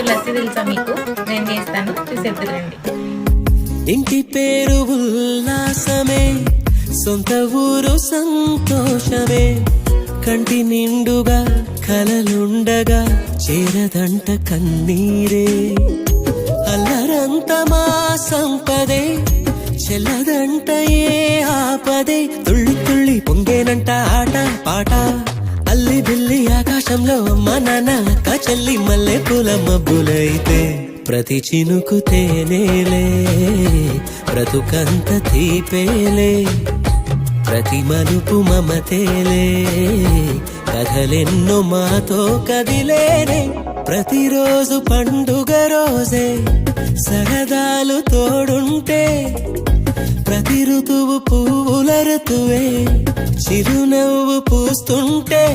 అసలు లస్సీ తెలుసా మీకు? నేను చేస్తాను. చూసేద్దరండి ఇంటి పేరు ఉల్లాసమే సొంత ఊరు సంతోషమే. కంటి నిండుగా కలలుండగా చేరదంట కన్నీరే. అల్లరంత మా సంపదే చెల్లదంట ఏ ఆపదే. ఆకాశంలో అమ్మ నాన్న అక్క మల్లె పూల మబ్బులైతే ప్రతి చినుకు తేనేలే బ్రతుకంత తీపేలే. ప్రతి మలుపు మమతేలే కథలెన్నో మాతో కదిలేనే. ప్రతిరోజు పండుగ రోజే సరదాలు తోడుంటే. ప్రతి ఋతువు పువ్వుల ఋతువే చిరునవ్వు పూస్తుంటే.